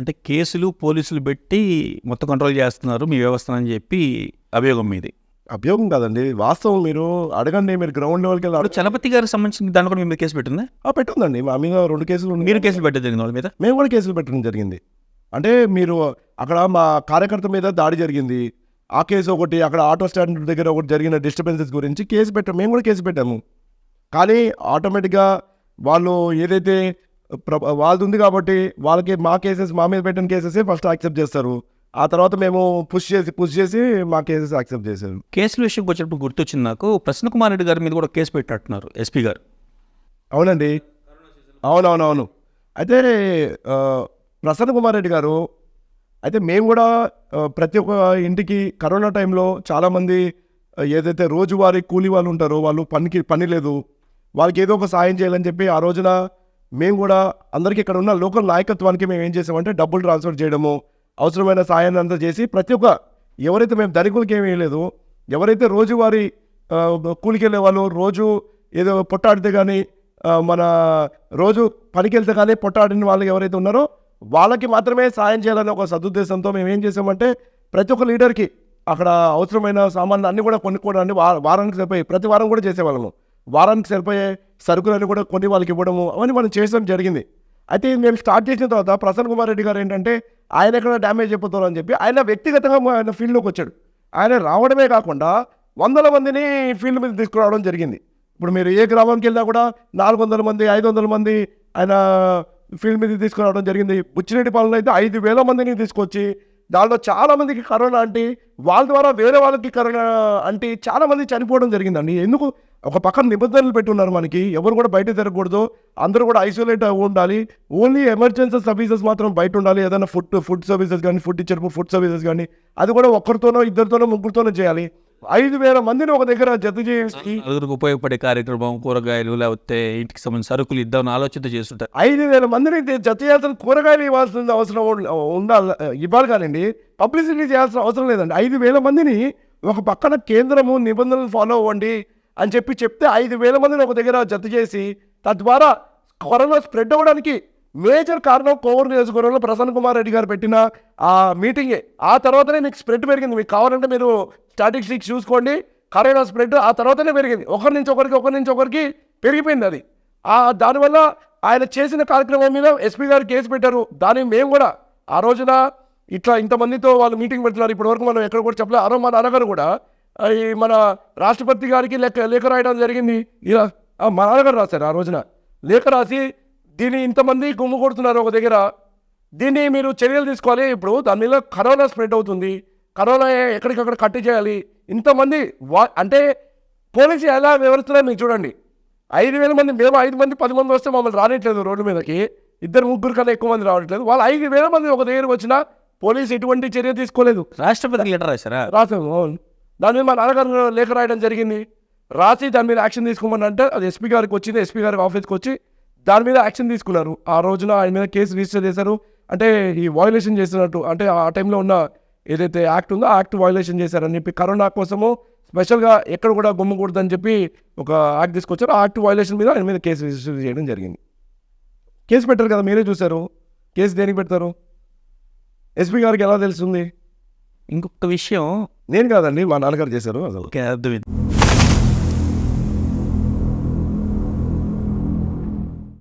అంటే కేసులు పోలీసులు పెట్టి మొత్తం కంట్రోల్ చేస్తున్నారు మీ వ్యవస్థ అని చెప్పి అభియోగం మీది. అభ్యోగం కాదండి. వాస్తవం మీరు అడగండి మీరు గ్రౌండ్ లెవెల్కి వెళ్ళి ఇప్పుడు చలపతి గారికి సంబంధించిన దాని కూడా మీ మీద కేసు పెట్టిందా? ఆ, పెట్టిందండి. మా మీద రెండు కేసులు. మీరు కేసులు పెట్టే జరిగింది వాళ్ళ మీద? మేము కూడా కేసులు పెట్టడం జరిగింది. అంటే మీరు అక్కడ మా కార్యకర్త మీద దాడి జరిగింది. ఆ కేసు ఒకటి అక్కడ ఆటో స్టాండ్ దగ్గర ఒకటి జరిగిన డిస్టర్బెన్సెస్ గురించి కేసు పెట్టాము మేము కూడా కేసు పెట్టాము. కానీ ఆటోమేటిక్గా వాళ్ళు ఏదైతే వాళ్ళది ఉంది కాబట్టి వాళ్ళకి మా కేసెస్ మా మీద పెట్టిన కేసెస్ ఫస్ట్ యాక్సెప్ట్ చేస్తారు. ఆ తర్వాత మేము పుష్ చేసి పుష్ చేసి మా కేసెస్ యాక్సెప్ట్ చేశారు. కేసుల విషయంకి వచ్చినప్పుడు గుర్తొచ్చింది నాకు. ప్రసన్న కుమార్ రెడ్డి గారి మీద కూడా కేసు పెట్టినట్టున్నారు ఎస్పీ గారు. అవునండి. అవునవునవును. అయితే ప్రసన్న కుమార్ రెడ్డి గారు అయితే మేము కూడా ప్రతి ఒక్క ఇంటికి కరోనా టైంలో చాలామంది ఏదైతే రోజువారీ కూలీ వాళ్ళు ఉంటారో వాళ్ళు పనికి పని లేదు. వాళ్ళకి ఏదో ఒక సాయం చేయాలని చెప్పి ఆ రోజున మేము కూడా అందరికీ ఇక్కడ ఉన్న లోకల్ నాయకత్వానికి మేము ఏం చేసామంటే డబ్బులు ట్రాన్స్ఫర్ చేయడము అవసరమైన సాయాన్ని అంతా చేసి ప్రతి ఒక్క ఎవరైతే మేము ధనికులకి ఏమీ లేదు ఎవరైతే రోజువారీ కూలికి వెళ్ళే వాళ్ళు రోజు ఏదో పొట్టాడితే కానీ మన రోజు పనికి వెళ్తే కానీ పొట్టాడిన వాళ్ళు ఎవరైతే ఉన్నారో వాళ్ళకి మాత్రమే సాయం చేయాలని ఒక సదుద్దేశంతో మేము ఏం చేసామంటే ప్రతి ఒక్క లీడర్కి అక్కడ అవసరమైన సామాన్లు అన్నీ కూడా కొనుక్కోవడానికి వారానికి సరిపోయి ప్రతి వారం కూడా చేసేవాళ్ళము. వారానికి సరిపోయే సరుకులను కూడా కొన్ని వాళ్ళకి ఇవ్వడము అవన్నీ మనం చేయడం జరిగింది. అయితే మేము స్టార్ట్ చేసిన తర్వాత ప్రసన్న కుమార్ రెడ్డి గారు ఏంటంటే ఆయన ఎక్కడ డ్యామేజ్ అయిపోతారు అని చెప్పి ఆయన వ్యక్తిగతంగా ఆయన ఫీల్డ్లోకి వచ్చాడు. ఆయన రావడమే కాకుండా వందల మందిని ఫీల్డ్ మీద తీసుకురావడం జరిగింది. ఇప్పుడు మీరు ఏ గ్రామానికి వెళ్ళినా కూడా నాలుగు వందల మంది ఐదు వందల మంది ఆయన ఫీల్డ్ మీద తీసుకురావడం జరిగింది. బుచ్చిరెడ్డి పాలన అయితే ఐదు వేల మందిని తీసుకొచ్చి దాంట్లో చాలామందికి కరోనా అంటే వాళ్ళ ద్వారా వేరే వాళ్ళకి కరోనా అంటే చాలామంది చనిపోవడం జరిగిందండి. ఎందుకు? ఒక పక్కన నిబంధనలు పెట్టున్నారు మనకి. ఎవరు కూడా బయట తిరగకూడదు. అందరూ కూడా ఐసోలేట్ ఉండాలి. ఓన్లీ ఎమర్జెన్సీ సర్వీసెస్ మాత్రం బయట ఉండాలి. ఏదైనా ఫుడ్ ఫుడ్ సర్వీసెస్ కానీ ఫుడ్ ఇచ్చేటప్పుడు ఫుడ్ సర్వీసెస్ కానీ అది కూడా ఒక్కరితోనో ఇద్దరితోనో ముగ్గురితోనో చేయాలి. ఐదు వేల మందిని ఒక దగ్గర జత చేసి నలుగురికి ఉపయోగపడే కార్యక్రమం కూరగాయలు లేకపోతే ఇంటికి సంబంధించిన సరుకులు ఇద్దామని ఆలోచన చేస్తుంటారు ఐదు వేల మందిని జత చేయాల్సిన కూరగాయలు ఇవ్వాల్సిన అవసరం ఉండాలి ఇవ్వాలి కానండి పబ్లిసిటీ చేయాల్సిన అవసరం లేదండి. ఐదు వేల మందిని ఒక పక్కన కేంద్రము నిబంధనలు ఫాలో అవ్వండి అని చెప్పి చెప్తే ఐదు వేల మందిని ఒక దగ్గర జత చేసి తద్వారా కరోనా స్ప్రెడ్ అవ్వడానికి మేజర్ కారణం కోవూరు నియోజకవర్గంలో ప్రసన్న కుమార్ రెడ్డి గారు పెట్టిన ఆ మీటింగే. ఆ తర్వాతనే మీకు స్ప్రెడ్ పెరిగింది. మీకు కావాలంటే మీరు స్టాటిస్టిక్స్ చూసుకోండి. కరోనా స్ప్రెడ్ ఆ తర్వాతనే పెరిగింది. ఒకరి నుంచి ఒకరికి ఒకరి నుంచి ఒకరికి పెరిగిపోయింది అది. ఆ దానివల్ల ఆయన చేసిన కార్యక్రమం మీద ఎస్పీ గారు కేసు పెట్టారు. దాన్ని మేము కూడా ఆ రోజున ఇట్లా ఇంతమందితో వాళ్ళు మీటింగ్ పెడుతున్నారు. ఇప్పటివరకు మనం ఎక్కడ కూడా చెప్పలేదు అరో మా నాన్నగారు కూడా ఈ మన రాష్ట్రపతి గారికి లేఖ లేఖ రాయడం జరిగింది. ఇలా మా నాన్నగారు రాశారు ఆ రోజున. లేఖ రాసి దీన్ని ఇంతమంది గుమ్ము కొడుతున్నారు ఒక దగ్గర. దీన్ని మీరు చర్యలు తీసుకోవాలి. ఇప్పుడు దాని మీద కరోనా స్ప్రెడ్ అవుతుంది. కరోనా ఎక్కడికక్కడ కట్టి చేయాలి. ఇంతమంది వా అంటే పోలీసు ఎలా వివరిస్తున్నారో మీకు చూడండి. ఐదు వేల మంది మేము ఐదు మంది పది మంది వస్తే మమ్మల్ని రానిట్లేదు రోడ్డు మీదకి. ఇద్దరు ముగ్గురు కన్నా ఎక్కువ మంది రావట్లేదు. వాళ్ళు ఐదు వేల మంది ఒక దగ్గరకు వచ్చినా పోలీసు ఎటువంటి చర్య తీసుకోలేదు. రాష్ట్రపతికి లెటర్ రాశారా? రాసాము అవును. దాని మీద మా నాన్నగారు లేఖ రాయడం జరిగింది. రాసి దాని మీద యాక్షన్ తీసుకోమని అంటే అది ఎస్పీ గారికి వచ్చింది. ఎస్పీ గారి ఆఫీస్కి వచ్చి దాని మీద యాక్షన్ తీసుకున్నారు. ఆ రోజున ఆయన మీద కేసు రిజిస్టర్ చేశారు. అంటే ఈ వయలేషన్ చేసినట్టు అంటే ఆ టైంలో ఉన్న ఏదైతే యాక్ట్ ఉందో ఆ యాక్ట్ వయలేషన్ చేశారని చెప్పి కరోనా కోసము స్పెషల్గా ఎక్కడ కూడా గుమ్మకూడదని చెప్పి ఒక యాక్ట్ తీసుకొచ్చారు. ఆ యాక్ట్ వయలేషన్ మీద ఆయన మీద కేసు రిజిస్టర్ చేయడం జరిగింది. కేసు పెట్టారు కదా మీరే చూశారు. కేసు దేనికి పెడతారు? ఎస్పీ గారికి ఎలా తెలుస్తుంది? ఇంకొక విషయం నేను కాదండి మా నాన్నగారు చేశారు. అసలు అర్థమైంది.